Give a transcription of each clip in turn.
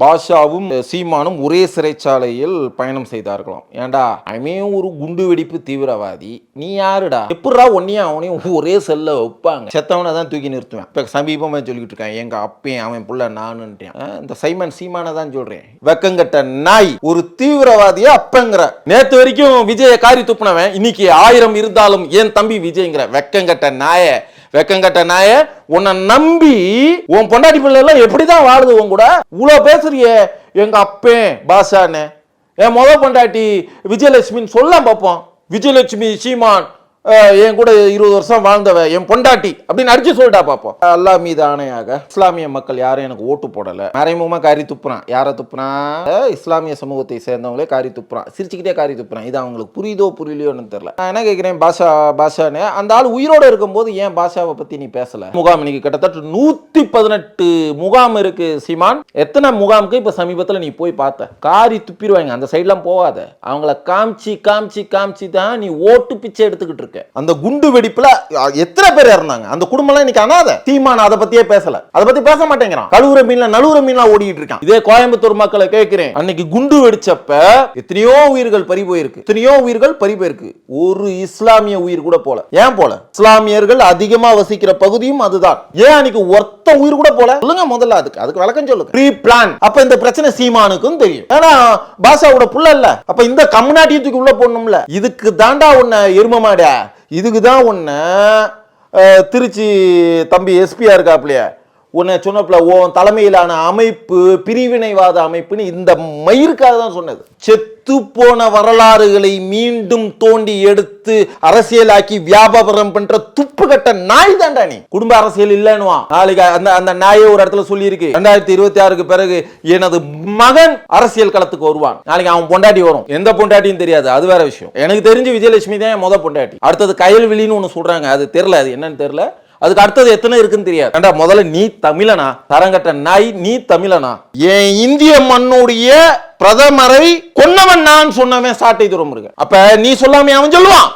பாஷாவும் சீமானும் ஒரே சிறைச்சாலையில் பயணம் செய்தார்களாம். ஏன்டா அவன் ஒரு குண்டு வெடிப்பு தீவிரவாதி. நீ யாருடா? எப்படா ஒன்னையும் அவனையும் ஒரே செல்ல வைப்பாங்க? செத்தவனை தான் தூக்கி நிறுத்துவேன். இப்போ சமீபமாக சொல்லிக்கிட்டு இருக்கான் எங்க அப்பையும் அவன் புள்ள நானுன்றேன் இந்த சைமன் சீமானை தான் சொல்றேன். வெக்கங்கட்ட நாய் ஒரு தீவிரவாதியா அப்பங்கிற. நேத்து வரைக்கும் விஜய காரி துப்புனவன் இன்னைக்கு ஆயிரம் இருந்தாலும் ஏன் தம்பி விஜய்ங்கிற வெக்கங்கட்ட நாயை வெக்கங்கட்ட நாய உன்னை நம்பி உன் பொண்டாட்டி பிள்ளை எல்லாம் எப்படிதான் வாழுது உன் கூட? இவ்வளோ பேசுறியே எங்க அப்பேன் பாஷான்னு. என் முத பொண்டாட்டி விஜயலட்சுமின்னு சொல்ல பார்ப்போம் விஜயலட்சுமி சீமான் என் கூட இருபது வருஷம் வாழ்ந்தவ என் பொண்டாட்டி அப்படின்னு அடிச்சு சொல்லிட்டா பார்ப்போம் அல்லாஹ் மீது ஆணையாக இஸ்லாமிய மக்கள் யாரும் எனக்கு ஓட்டு போடல. மறைமுகமா காரி துப்புறான். யாரை துப்புனா இஸ்லாமிய சமூகத்தை சேர்ந்தவங்களே காரி துப்புறான். சிரிச்சுக்கிட்டே காரி துப்புறான். இது அவங்களுக்கு புரியுதோ புரியலையோன்னு தெரியல. நான் என்ன கேட்கிறேன் பாஷா பாஷான்னு? அந்த ஆள் உயிரோட இருக்கும்போது ஏன் பாஷாவை பத்தி நீ பேசல? முகாம் இன்னைக்கு கிட்டத்தட்ட நூத்தி பதினெட்டு முகாம் இருக்கு சீமான். எத்தனை முகாமுக்கு இப்ப சமீபத்துல நீ போய் பார்த்த? காரி துப்பிடுவாங்க. அந்த சைட்லாம் போகாத. அவங்கள காமிச்சு காமிச்சு காமிச்சு தான் நீ ஓட்டு பிச்சை எடுத்துக்கிட்டு இருக்க. அந்த குண்டு வெடிப்புல எத்தனை பேர் இறந்தாங்க? அந்த குடும்பம்லாம் இன்னைக்கு அனாத. சீமான் அதை பத்தியே பேசல. அதை பத்தி பேச மாட்டேங்கிறான். கழுவுற மீன்ல நழுவுற மீன்லாம் ஓடிட்டு இருக்கான். இதே கோயம்புத்தூர் மக்களை கேட்கிறேன். அன்னைக்கு குண்டு வெடிச்சப்ப எத்தனையோ உயிர்கள் பறி போயிருக்கு. எத்தனையோ உயிர்கள் பறி போயிருக்கு. ஒரு இஸ்லாமிய உயிர் கூட போல. ஏன் போல? இஸ்லாமியர்கள் அதிகமா வசிக்கிற பகுதியும் அதுதான். ஏன் அன்னைக்கு ஒருத்த உயிர் கூட போல. சொல்லுங்க முதல்ல அதுக்கு அதுக்கு விளக்கம் சொல்லுங்க. ப்ரீ பிளான் அப்ப இந்த பிரச்சனை சீமானுக்கும் தெரியும். ஏன்னா பாஷாவோட புள்ள இல்ல. அப்ப இந்த கம்நாட்டியும் தூக்கி உள்ள போடணும்ல இதுக்கு தாண்டா உன்னை எரும மாட. இதுக்கு தான் உன்னை திருச்சி தம்பி எஸ்பியா இருக்காப்லையே. உன்னை சொன்னப்பல உன் தலைமையிலான அமைப்பு பிரிவினைவாத அமைப்புன்னு இந்த மயிருக்காக தான் சொன்னது. செத்து போன வரலாறுகளை மீண்டும் தோண்டி எடுத்து அரசியலாக்கி வியாபாரம் பண்ற துப்பு கட்ட நாய் தான்டா நீ. குடும்ப அரசியல் இல்லைன்னுவான் நாளைக்கு அந்த அந்த நாயை ஒரு இடத்துல சொல்லியிருக்கு. ரெண்டாயிரத்தி இருபத்தி ஆறுக்கு பிறகு எனது மகன் அரசியல் களத்துக்கு வருவான். நாளைக்கு அவன் பொண்டாட்டி வரும். எந்த பொண்டாட்டியும் தெரியாது. அது வேற விஷயம். எனக்கு தெரிஞ்சு விஜயலட்சுமி தான் என் முத பொண்டாட்டி. அடுத்தது கயல்விழின்னு ஒன்று சொல்றாங்க. அது தெரியல. அது என்னன்னு தெரியல. அதுக்கு அடுத்தது எத்தனை இருக்குன்னு தெரியாது. ஏண்டா முதல்ல நீ தமிழனா? தரங்கட்ட நாய் நீ தமிழனா? என் இந்திய மண்ணுடைய பிரதமரை கொன்னவன் நான் சொன்னவன் சாட்டை தூரம் இருக்கு அப்ப நீ சொல்லாம அவன் சொல்லுவான்.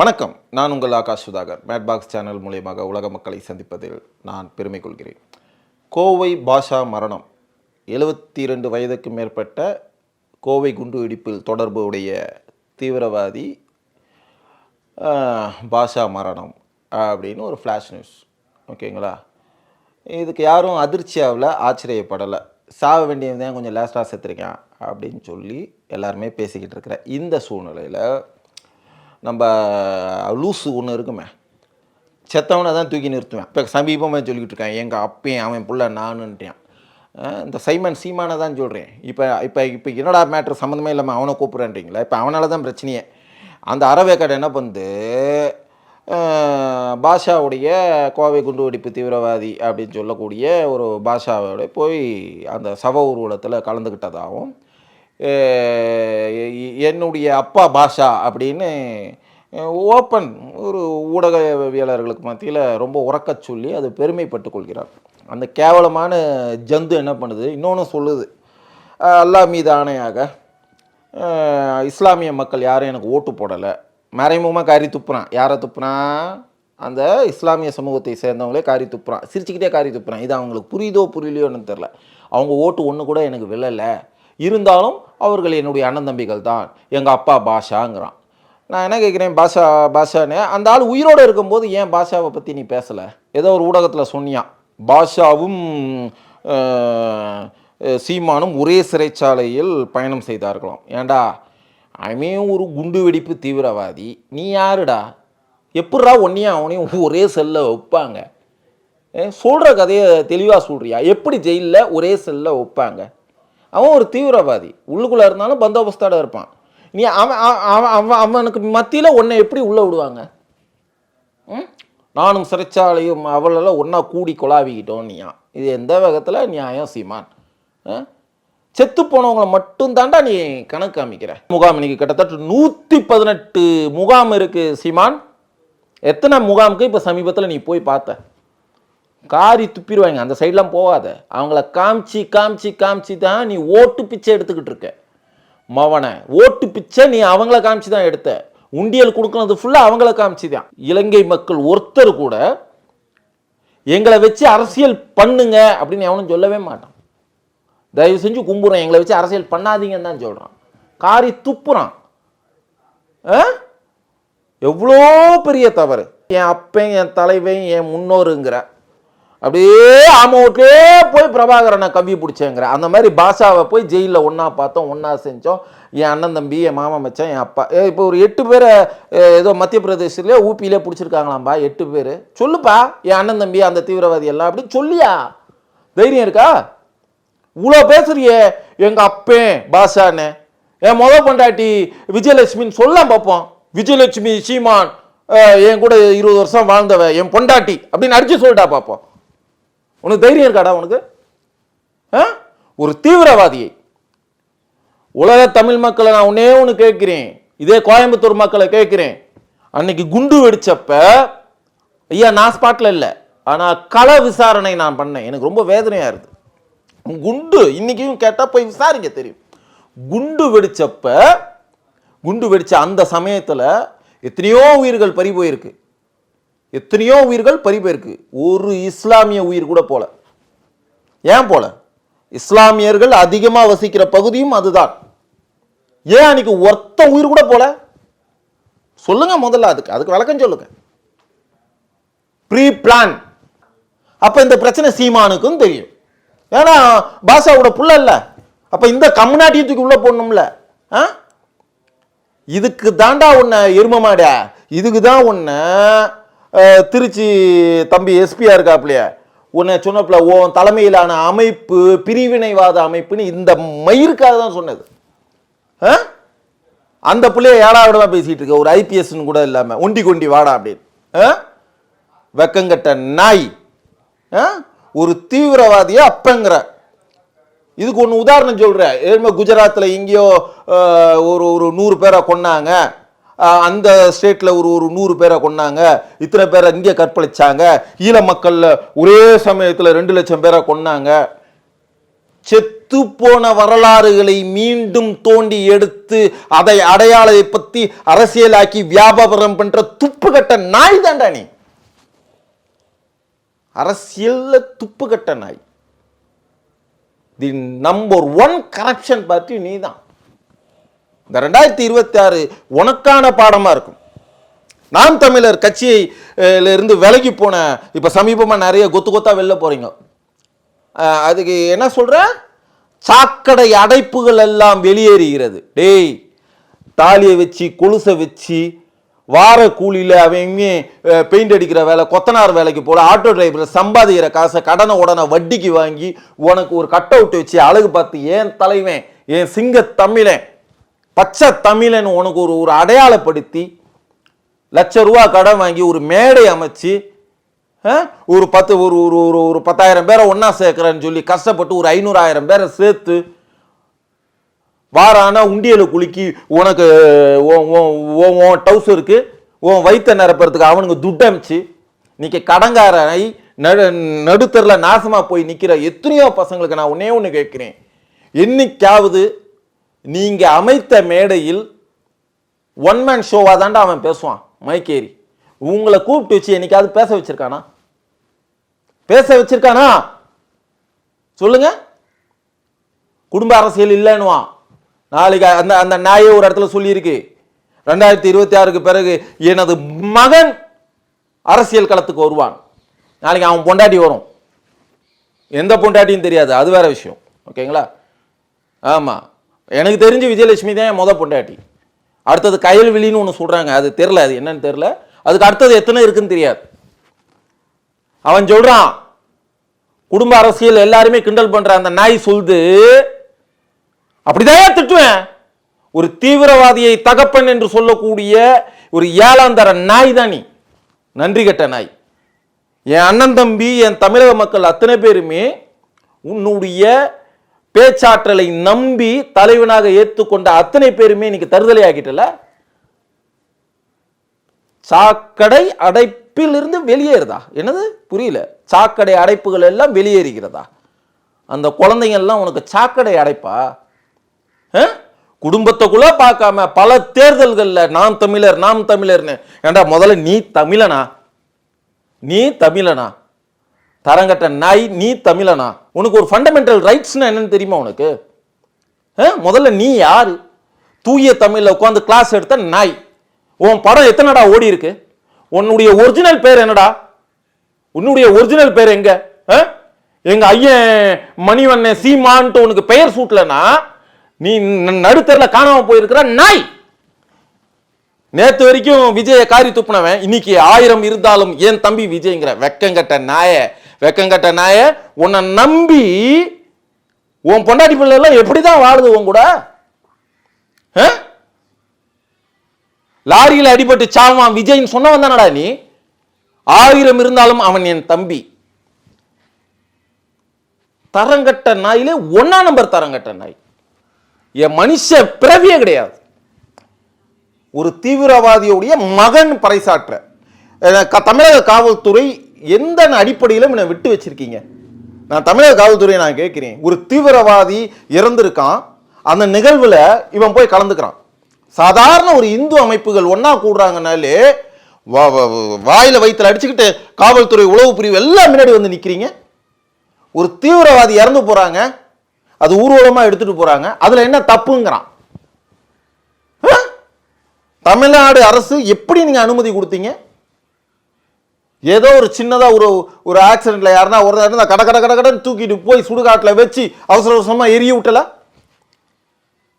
வணக்கம். நான் உங்கள் Akash Sudhakar. Mad box channel மூலியமாக உலக மக்களை சந்திப்பதில் நான் பெருமை கொள்கிறேன் கோவை பாஷா மரணம். எழுபத்தி இரண்டு வயதுக்கு மேற்பட்ட கோவை குண்டு வெடிப்பில் தொடர்புடைய தீவிரவாதி பாஷா மரணம் அப்படின்னு ஒரு ஃப்ளாஷ் நியூஸ் ஓகேங்களா? இதுக்கு யாரும் அதிர்ச்சியாவில் ஆச்சரியப்படலை. சாக வேண்டியது தான் கொஞ்சம் லேஸ்டாக செத்துருக்கான் அப்படின்னு சொல்லி எல்லாருமே பேசிக்கிட்டு இருக்கிற இந்த சூழ்நிலையில் நம்ம லூசு ஒன்று இருக்குமே. செத்தவனை தான் தூக்கி நிறுத்துவேன். இப்போ சமீபமாக சொல்லிக்கிட்டு இருக்கேன் எங்கள் அப்பையும் அவன் புள்ள நானுன்ட்டேன் இந்த சைமன் சீமானை தான் சொல்கிறேன் இப்போ இப்போ இப்போ என்னடா மேட்ரு சம்மந்தமே இல்லாமல் அவனை கூப்பிட்றேன்றீங்களா? இப்போ அவனால தான் பிரச்சனையே. அந்த அறவேக்காடு என்ன பண்ணுது பாஷாவுடைய கோவை குண்டு வெடிப்பு தீவிரவாதி அப்படின்னு சொல்லக்கூடிய ஒரு பாஷாவோட போய் அந்த சவ ஊர்வலத்தில் கலந்துக்கிட்டதாகவும் என்னுடைய அப்பா பாஷா அப்படின்னு ஓப்பன் ஒரு ஊடகவியலாளர்களுக்கு மத்தியில் ரொம்ப உறக்கச் சொல்லி அது பெருமைப்பட்டு கொள்கிறார் அந்த கேவலமான ஜந்து என்ன பண்ணுது? இன்னொன்று சொல்லுது. அல்லா அல்லாஹ் மீது ஆணையாக இஸ்லாமிய மக்கள் யாரும் எனக்கு ஓட்டு போடலை. மறைமுகமாக காரி துப்புறான். யாரை துப்புனா? அந்த இஸ்லாமிய சமூகத்தை சேர்ந்தவங்களே காரி துப்புறான். சிரிச்சுக்கிட்டே காரி துப்புறான். இது அவங்களுக்கு புரியுதோ புரியலையோன்னு தெரில அவங்க ஓட்டு ஒன்று கூட எனக்கு விழலை. இருந்தாலும் அவர்கள் என்னுடைய அண்ணன் தம்பிகள் தான். எங்கள் அப்பா பாஷாங்கிறான். நான் என்ன கேட்குறேன் பாஷா பாஷான்னு. அந்த ஆள் உயிரோடு இருக்கும்போது ஏன் பாஷாவை பற்றி நீ பேசலை? ஏதோ ஒரு ஊடகத்தில் சொன்னியான் பாஷாவும் சீமானும் ஒரே சிறைச்சாலையில் பயணம் செய்தார்களாம். ஏன்டா அவன் ஒரு குண்டு வெடிப்பு தீவிரவாதி. நீ யாருடா? எப்பட்றா ஒன்னையும் அவனையும் ஒரே செல்ல வைப்பாங்க? சொல்கிற கதையை தெளிவாக சொல்கிறியா எப்படி ஜெயிலில் ஒரே செல்ல வைப்பாங்க? அவன் ஒரு தீவிரவாதி. உள்ளுக்குள்ளே இருந்தாலும் பந்தோபஸ்தோட இருப்பான். நீ அவன் அவன் அவன் அவன் அவனுக்கு மத்தியில் உன்னை எப்படி உள்ளே விடுவாங்க? ம்? நானும் சிறைச்சாலையும் அவளெல்லாம் ஒன்றா கூடி கொலாவிக்கிட்டோம் நீயா. இது எந்த வகத்தில்? நியாயம் சீமான். ஆ? செத்து போனவங்களை மட்டும் தாண்டா நீ கணக்கு காமிக்கிற. முகாம் இன்னைக்கு கிட்டத்தட்ட நூற்றி பதினெட்டு முகாம் இருக்குது சீமான். எத்தனை முகாமுக்கு இப்போ சமீபத்தில் நீ போய் பார்த்த? காரி துப்பிடுவாங்க அந்த சைட்லாம் போகாத. அவங்கள காமிச்சு காமிச்சு காமிச்சு தான் நீ ஓட்டு பிச்சை எடுத்துக்கிட்டு இருக்க. மவனை ஓட்டு பிச்சை நீ அவங்கள காமிச்சு தான் எடுத்த. உண்டியல் கொடுக்கறது ஃபுல்லாக அவங்கள காமிச்சுதான். இலங்கை மக்கள் ஒருத்தர் கூட எங்களை வச்சு அரசியல் பண்ணுங்க அப்படின்னு எவனும் சொல்லவே மாட்டான். தயவு செஞ்சு கும்புறோம் எங்களை வச்சு அரசியல் பண்ணாதீங்கன்னு தான் சொல்கிறான் காரி துப்புறான். ஆ? எவ்வளோ பெரிய தவறு. என் அப்பன் என் தலைவன் என் முன்னோருங்கிற அப்படியே ஆம போய் பிரபாகரனை கவி பிடிச்சேங்கிற. அந்த மாதிரி பாஷாவை போய் ஜெயிலில் ஒன்றா பார்த்தோம் ஒன்றா செஞ்சோம். என் அண்ணன் தம்பி என் மாமா மச்சான் என் அப்பா. ஏ, இப்போ ஒரு எட்டு பேரை ஏதோ மத்திய பிரதேசத்துலேயே ஊபியிலே பிடிச்சிருக்காங்களாம்பா எட்டு பேர். சொல்லுப்பா என் அண்ணன் தம்பி அந்த தீவிரவாதி எல்லாம் அப்படி சொல்லியா? தைரியம் இருக்கா? இவ்வளோ பேசுறியே எங்கள் அப்பேன் பாஷான்னு. என் முத பொண்டாட்டி விஜயலட்சுமின்னு சொல்ல பார்ப்போம். விஜயலட்சுமி சீமான் என் கூட இருபது வருஷம் வாழ்ந்தவ என் பொண்டாட்டி அப்படின்னு அடிச்சு சொல்லிட்டா பார்ப்போம். உனக்கு தைரியம் இருக்காடா உனக்கு? ஆ? ஒரு தீவிரவாதியை. உலக தமிழ் மக்களை நான் ஒன்னே ஒன்று கேட்குறேன். இதே கோயம்புத்தூர் மக்களை கேட்குறேன். அன்னைக்கு குண்டு வெடிச்சப்ப ஐயா நான் ஸ்பாட்டில் இல்லை. ஆனால் கள விசாரணை நான் பண்ணேன். எனக்கு ரொம்ப வேதனையாக இருக்குது குண்டு இன்னைக்கும் கேட்டால் போய் விசாரிக்க தெரியும். குண்டு வெடிச்சப்ப குண்டு வெடிச்ச அந்த சமயத்தில் எத்தனையோ உயிர்கள் பறி போயிருக்கு. எத்தனையோ உயிர்கள் பறி போயிருக்கு ஒரு இஸ்லாமிய உயிர் கூட போல. ஏன் போல? இஸ்லாமியர்கள் அதிகமாக வசிக்கிற பகுதியும் அதுதான். ஏன் அன்னைக்கு ஒருத்த உயிர் கூட போல? சொல்லுங்க முதல்ல அதுக்கு. அதுக்கு விளக்கம் சொல்லுங்க. ப்ரீ பிளான் அப்ப இந்த பிரச்சனை சீமானுக்கும் தெரியும். ஏன்னா பாஷாவோட புள்ள இல்ல. அப்ப இந்த கம்நாட்டியத்துக்கு உள்ள போடணும்ல. ஆ? இதுக்கு தாண்டா உன்னை எருமமாடா இதுக்கு தான் உன்னை திருச்சி தம்பி எஸ்பியா இருக்காப்லையே. உன்னை சொன்னப்பல உன் தலைமையிலான அமைப்பு பிரிவினைவாத அமைப்புன்னு இந்த மயிருக்காக தான் சொன்னது. ஆ? அந்த பிள்ளைய ஏழாவிடமா பேசிட்டு இருக்க? ஒரு ஐபிஎஸ்னு கூட இல்லாமல் ஒண்டி கொண்டி வாடா அப்படின்னு. ஆ? வெக்கங்கட்ட நாய். ஆ? ஒரு தீவிரவாதியை அப்பங்கிற. இதுக்கு ஒன்று உதாரணம் சொல்கிறேன் ஏழ்மை குஜராத்தில் எங்கேயோ ஒரு ஒரு நூறு பேரை கொன்னாங்க. அந்த ஸ்டேட்டில் ஒரு ஒரு நூறு பேரை கொன்னாங்க. இத்தனை பேரை இங்கே கற்பழிச்சாங்க. ஈழ மக்களில் ஒரே சமயத்தில் ரெண்டு லட்சம் பேரை கொன்னாங்க. செத்து போன வரலாறுகளை மீண்டும் தோண்டி எடுத்து அதை அடையாளத்தை பற்றி அரசியலாக்கி வியாபாரம் பண்ற துப்பு கட்ட நாய் தாண்டா நீ. அரசியலில் துப்பு கட்ட நாய். The number one corruption party நீ தான் இந்த ரெண்டாயிரத்தி இருபத்தி ஆறு உனக்கான பாடமாக இருக்கும். நாம் தமிழர் கட்சியை இருந்து விலகி போன இப்போ சமீபமாக நிறைய கொத்து கொத்தா வெளில போகிறீங்க அதுக்கு என்ன சொல்கிற சாக்கடை அடைப்புகள் எல்லாம் வெளியேறுகிறது. டேய் தாலியை வச்சு கொலுசை வச்சு வார கூலியில் அவங்க பெயிண்ட் அடிக்கிற வேலை கொத்தனார் வேலைக்கு போல ஆட்டோ டிரைவர் சம்பாதிக்கிற காசை கடனை உடனே வட்டிக்கு வாங்கி உனக்கு ஒரு கட் அவுட் வச்சு அழகு பார்த்து ஏன் தலைவன்? என் சிங்க தமிழன் பச்சை தமிழன் உனக்கு ஒரு ஒரு அடையாளப்படுத்தி லட்ச ரூபா கடன் வாங்கி ஒரு மேடை அமைச்சு ஒரு பத்து ஒரு ஒரு ஒரு ஒரு பத்தாயிரம் பேரை ஒன்றா சேர்க்குறேன்னு சொல்லி கஷ்டப்பட்டு ஒரு ஐநூறாயிரம் பேரை சேர்த்து வாரானா உண்டியலை குலுக்கி உனக்கு உன் உன் உன் டவுசருக்கு உன் வயிற்ற நிரப்புறதுக்கு அவனுக்கு துட்டமிச்சு இன்றைக்கி கடங்காரனை நடு நடுத்தரில் நாசமாக போய் நிற்கிற எத்தனையோ பசங்களுக்கு நான் ஒன்றே ஒன்று கேட்குறேன். என்னைக்காவது நீங்கள் அமைத்த மேடையில் ஒன் மேன் ஷோவாக தாண்டா அவன் பேசுவான் மைக்கேரி. உங்களை கூப்பிட்டு வச்சு என்னைக்காவது பேச வச்சிருக்கானா? பேச வச்சிருக்கானா? சொல்லுங்க. குடும்ப அரசியல் இல்லைன்னுவான். நாளைக்கு அந்த அந்த நாயே ஒரு இடத்துல சொல்லியிருக்கு. ரெண்டாயிரத்தி இருபத்தி ஆறுக்கு பிறகு எனது மகன் அரசியல் களத்துக்கு வருவான். நாளைக்கு அவன் பொண்டாட்டி வரும். எந்த பொண்டாட்டியும் தெரியாது அது வேற விஷயம். ஓகேங்களா? ஆமாம் எனக்கு தெரிஞ்சு விஜயலட்சுமி தான் என் முத பொண்டாட்டி. அடுத்தது கயல்விழின்னு ஒன்று சொல்கிறாங்க அது தெரில அது என்னன்னு தெரில அதுக்கு அடுத்தது எத்தனை இருக்குன்னு தெரியாது. அவன் சொல்கிறான் குடும்ப அரசியல் எல்லாருமே கிண்டல் பண்ணுற அந்த நாய் சொல்லுது அப்படிதான் திட்டுவேன்? ஒரு தீவிரவாதியை தகப்பன் என்று சொல்லக்கூடிய ஒரு ஏழாந்தர நாய் தான் நீ. நன்றி கெட்ட நாய். என் அண்ணன் தம்பி என் தமிழக மக்கள் அத்தனை பேருமே உன்னுடைய பேச்சாற்றலை நம்பி தலைவனாக ஏற்றுக்கொண்ட அத்தனை பேருமே இன்னைக்கு தருதலை ஆகிட்டல. சாக்கடை அடைப்பிலிருந்து வெளியேறுதா? என்னது? புரியல. சாக்கடை அடைப்புகள் எல்லாம் வெளியேறுகிறதா? அந்த குழந்தைங்க எல்லாம் உனக்கு சாக்கடை அடைப்பா? ஆ? குடும்பத்துக்குள்ள பார்க்காம பல தேர்தல்கள்ல நாம் தமிழர் நாம் தமிழர்னு. ஏண்டா முதல்ல நீ தமிழனா? நீ தமிழனா? தரங்கட்ட நாய் நீ தமிழனா? உனக்கு ஒரு ஃபண்டமெண்டல் ரைட்ஸ்னா என்னன்னு தெரியுமா உனக்கு? ஆ? முதல்ல நீ யாரு? தூய தமிழில் உட்காந்து கிளாஸ் எடுத்த நாய். உன் படம் எத்தனைடா ஓடி இருக்கு? உன்னுடைய ஒரிஜினல் பேர் என்னடா? உன்னுடைய ஒரிஜினல் பேர் எங்க? ஆ? எங்க ஐயன் மணிவண்ணன் சீமான்ட்டு உனக்கு பெயர் சூட்டலனா நீ நடுத்தரில் காணாம போயிருக்கிற நாய். நேத்து வரைக்கும் விஜய காரி துப்புனவன். இன்னைக்கு ஆயிரம் இருந்தாலும் ஏன் தம்பி விஜய்ங்கிற வெக்கங்கட்ட நாய வெக்கங்கட்ட நாய உன்னை நம்பி உன் பொண்டாட்டி பிள்ளைலாம் எல்லாம் எப்படிதான் வாழுது உன் கூட? லாரியில் அடிபட்டு சாவான் விஜய்னு சொன்னவன் தானடா நீ? ஆயிரம் இருந்தாலும் அவன் என் தம்பி. தரங்கட்ட நாயிலே ஒன்னா நம்பர் தரங்கட்ட நாய். என் மனுஷ பிறவியே கிடையாது. ஒரு தீவிரவாதியுடைய மகன் பறைசாற்ற. க- தமிழக காவல்துறை எந்த அடிப்படையிலும் என்னை விட்டு வச்சிருக்கீங்க? நான் தமிழக காவல்துறையை நான் கேட்குறேன். ஒரு தீவிரவாதி இறந்திருக்கான். அந்த நிகழ்வில் இவன் போய் கலந்துக்கிறான். சாதாரண ஒரு இந்து அமைப்புகள் ஒன்றா கூடுறாங்கனாலே வா- வா- வாயில அடிச்சுக்கிட்டு காவல்துறை உளவு பிரிவு எல்லாம் முன்னாடி வந்து நிற்கிறீங்க ஒரு தீவிரவாதி இறந்து போகிறாங்க அது ஊர்வலமாக எடுத்துகிட்டு போகிறாங்க அதில் என்ன தப்புங்கிறான். தமிழ்நாடு அரசு எப்படி நீங்கள் அனுமதி கொடுத்தீங்க? ஏதோ ஒரு சின்னதாக ஒரு ஒரு ஆக்சிடெண்ட்டில் யாருன்னா ஒரு இருந்தால் கட கட கட கடன்னு தூக்கிட்டு போய் சுடுகாட்டில் வச்சு அவசர அவசரமாக எரிய விட்டல?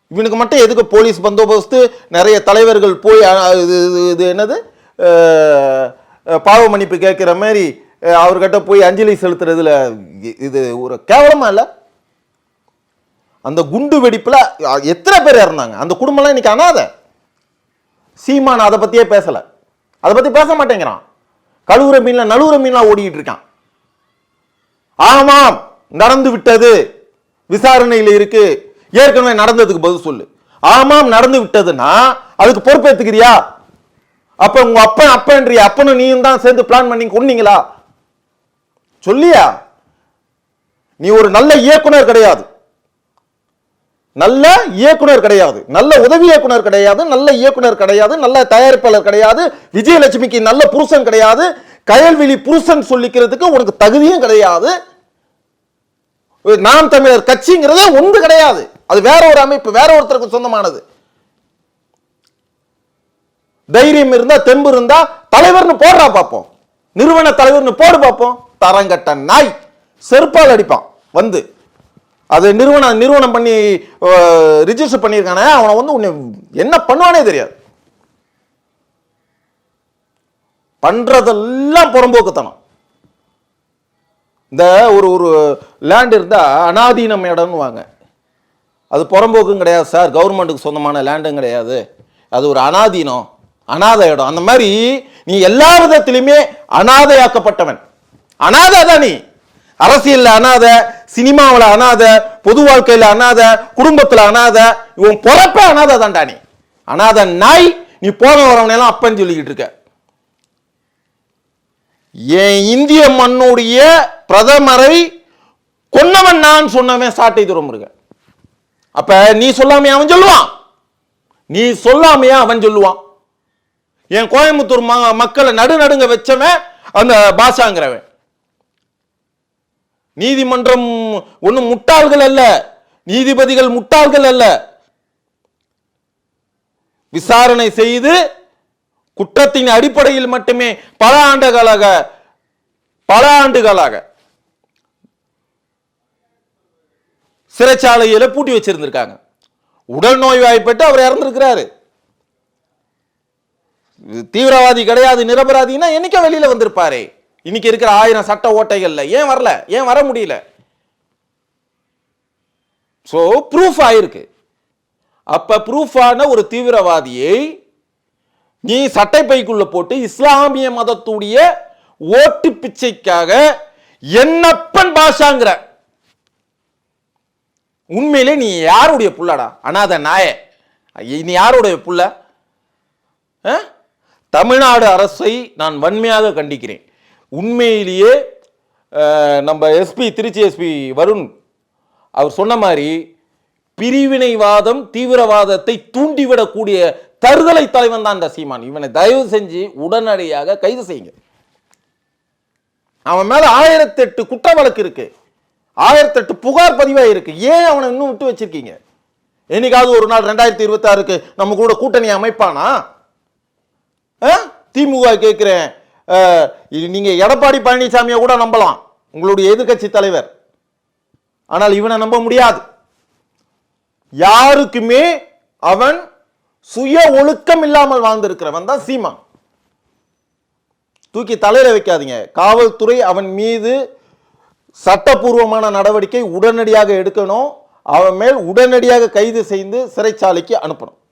இவனுக்கு மட்டும் எதுக்கு போலீஸ் பந்தோபஸ்து? நிறைய தலைவர்கள் போய் இது இது- இது என்னது? பாவ மன்னிப்பு கேட்குற மாதிரி அவர்கிட்ட போய் அஞ்சலி செலுத்துறதுல இ- இது ஒரு கேவலமாக இல்லை? அந்த குண்டு வெடிப்பில் எத்தனை பேர் இறந்தாங்க? அந்த குடும்பம்லாம் இன்னைக்கு அனாத. சீமான் அதை பற்றியே பேசலை. அதை பற்றி பேச மாட்டேங்கிறான். கழுவுற மீன்ல நழுவுற மீன்லாம் ஓடிக்கிட்டு இருக்கான் ஆமாம் நடந்து விட்டது. விசாரணையில் இருக்கு. ஏற்கனவே நடந்ததுக்கு பதில் சொல்லு. ஆமாம் நடந்து விட்டதுன்னா அதுக்கு பொறுப்பேத்துக்கிறியா? அப்ப உங்க அப்பன் அப்பன்றிய? அப்பனும் நீயும் தான் சேர்ந்து பிளான் பண்ணி கொன்னீங்களா? சொல்லியா? நீ ஒரு நல்ல இயக்குனர் கிடையாது. நல்ல இயக்குனர் கிடையாது. நல்ல உதவி இயக்குனர் கிடையாது நல்ல இயக்குனர் கிடையாது நல்ல தயாரிப்பாளர் கிடையாது விஜயலட்சுமிக்கு நல்ல புருஷன் கிடையாது கயல்விழி புருஷன் சொல்லிக்கிறதுக்கு உனக்கு தகுதியும் கிடையாது. நாம் தமிழர் கட்சிங்கிறதே ஒன்று கிடையாது. அது வேற ஒரு அமைப்பு வேற ஒருத்தருக்கு சொந்தமானது. தைரியம் இருந்தா தெம்பு இருந்தா தலைவர்னு போடுறா பார்ப்போம். நிறுவன தலைவர்னு போடு பார்ப்போம். தரங்கட்ட நாய் செருப்பால் அடிப்பான். வந்து. அது நிறுவனம் நிறுவனம் பண்ணி ரிஜிஸ்டர் பண்ணியிருக்கானே அவனை வந்து உன்னை என்ன பண்ணுவானே தெரியாது. பண்ணுறதெல்லாம் புறம்போக்குத்தனம். இந்த ஒரு ஒரு லேண்ட் இருந்தால் அனாதீனம் இடம்னுவாங்க. அது புறம்போக்கும் கிடையாது சார். கவர்மெண்ட்டுக்கு சொந்தமான லேண்டும் கிடையாது. அது ஒரு அனாதீனம் அனாதை இடம். அந்த மாதிரி நீ எல்லா விதத்திலையுமே அனாதையாக்கப்பட்டவன். அனாதை தான் நீ. அரசியல்ல அனாதை சினிமாவில் அனாதை பொது வாழ்க்கையில் அனாதை குடும்பத்தில் அனாதை இவன் பொறப்ப அனாதை தான்டா நீ. அனாதை நாய் நீ போன வரவனையெல்லாம் அப்பன்னு சொல்லிக்கிட்டு இருக்க. என் இந்திய மண்ணுடைய பிரதமரை கொன்னவன் நான் சொன்னவன் சாட்டை துறமுருக அப்ப நீ சொல்லாமையா அவன் சொல்லுவான்? நீ சொல்லாமையா அவன் சொல்லுவான்? என் கோயம்புத்தூர் ம- மக்களை நடுநடுங்க வச்சவன் அந்த பாஷாங்கிறவன். நீதிமன்றம் ஒண்ணும் முட்டாள்கள் அல்ல. நீதிபதிகள் முட்டாள்கள் அல்ல. விசாரணை செய்து குற்றத்தின் அடிப்படையில் மட்டுமே பல ஆண்டுகளாக பல ஆண்டுகளாக சிறைச்சாலையில பூட்டி வச்சிருந்திருக்காங்க. உடல் நோய்வாய்ப்பட்டு அவர் இறந்திருக்கிறாரு. தீவிரவாதி கிடையாது நிரபராதின்னா என்னைக்கு வெளியில வந்திருப்பாரே. இன்னைக்கு இருக்கிற ஆயிரம் சட்ட ஓட்டைகள்ல ஏன் வரல? ஏன் வர முடியல? சோ ப்ரூஃப் ஆயிருக்கு. அப்ப ப்ரூஃபான ஒரு தீவிரவாதியை நீ சட்டை பைக்குள்ள போட்டு இஸ்லாமிய மதத்துடைய ஓட்டு பிச்சைக்காக என்னப்பன் பாஷாங்கிற. உண்மையிலே நீ யாருடைய புள்ளடா? அனாத நாய. நீ யாருடைய புள்ள? ஆ? தமிழ்நாடு அரசை நான் வன்மையாக கண்டிக்கிறேன். உண்மையிலேயே நம்ம எஸ்பி திருச்சி எஸ்பி வருண் அவர் சொன்ன மாதிரி பிரிவினைவாதம் தீவிரவாதத்தை தூண்டிவிடக்கூடிய தருதலை தலைவன் தான் இந்த சீமான். இவனை தயவு செஞ்சு உடனடியாக கைது செய்யுங்க. அவன் மேல ஆயிரத்தெட்டு குற்ற வழக்கு இருக்கு. ஆயிரத்தெட்டு புகார் பதிவாக இருக்கு. ஏன் அவனை இன்னும் விட்டு வச்சிருக்கீங்க? என்னைக்காவது ஒரு நாள் ரெண்டாயிரத்தி இருபத்தி ஆறுக்கு நம்ம கூட கூட்டணி அமைப்பானா? ஆ? திமுக கேட்கிறேன் நீங்கள் எடப்பாடி பழனிசாமியை கூட நம்பலாம். உங்களுடைய எதிர்க்கட்சி தலைவர். ஆனால் இவனை நம்ப முடியாது. யாருக்குமே அவன் சுய ஒழுக்கம் இல்லாமல் வாழ்ந்திருக்கிறவன் தான் சீமா தூக்கி தலையில வைக்காதீங்க. காவல்துறை அவன் மீது சட்டப்பூர்வமான நடவடிக்கை உடனடியாக எடுக்கணும். அவன் மேல் உடனடியாக கைது செய்து சிறைச்சாலைக்கு அனுப்பணும்.